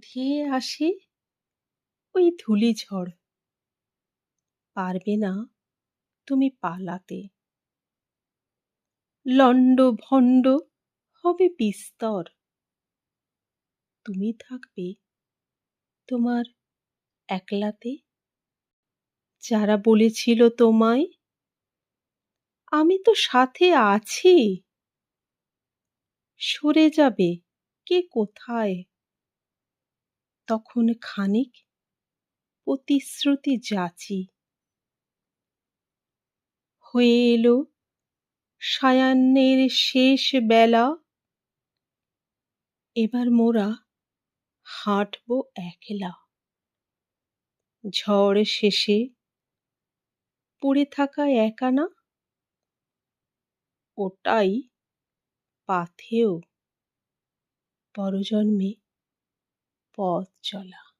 ধেয়ে আসে ওই ধূলিঝড় পারবে না তুমি পালাতে। লণ্ড ভণ্ড হবে বিস্তর। তুমি থাকবে তোমার একলাতে। যারা বলেছিল তোমায়, আমি তো সাথে আছি। সরে যাবে কে কোথায়? তখন খানিক প্রতিশ্রুতি যাচি। হয়ে এলো সায়াহ্নের শেষ বেলা। এবার মোরা হাঁটব একলা। ঝড় শেষে পড়ে থাকা একানা ওটাই পাথেও পরজন্মে Podchola.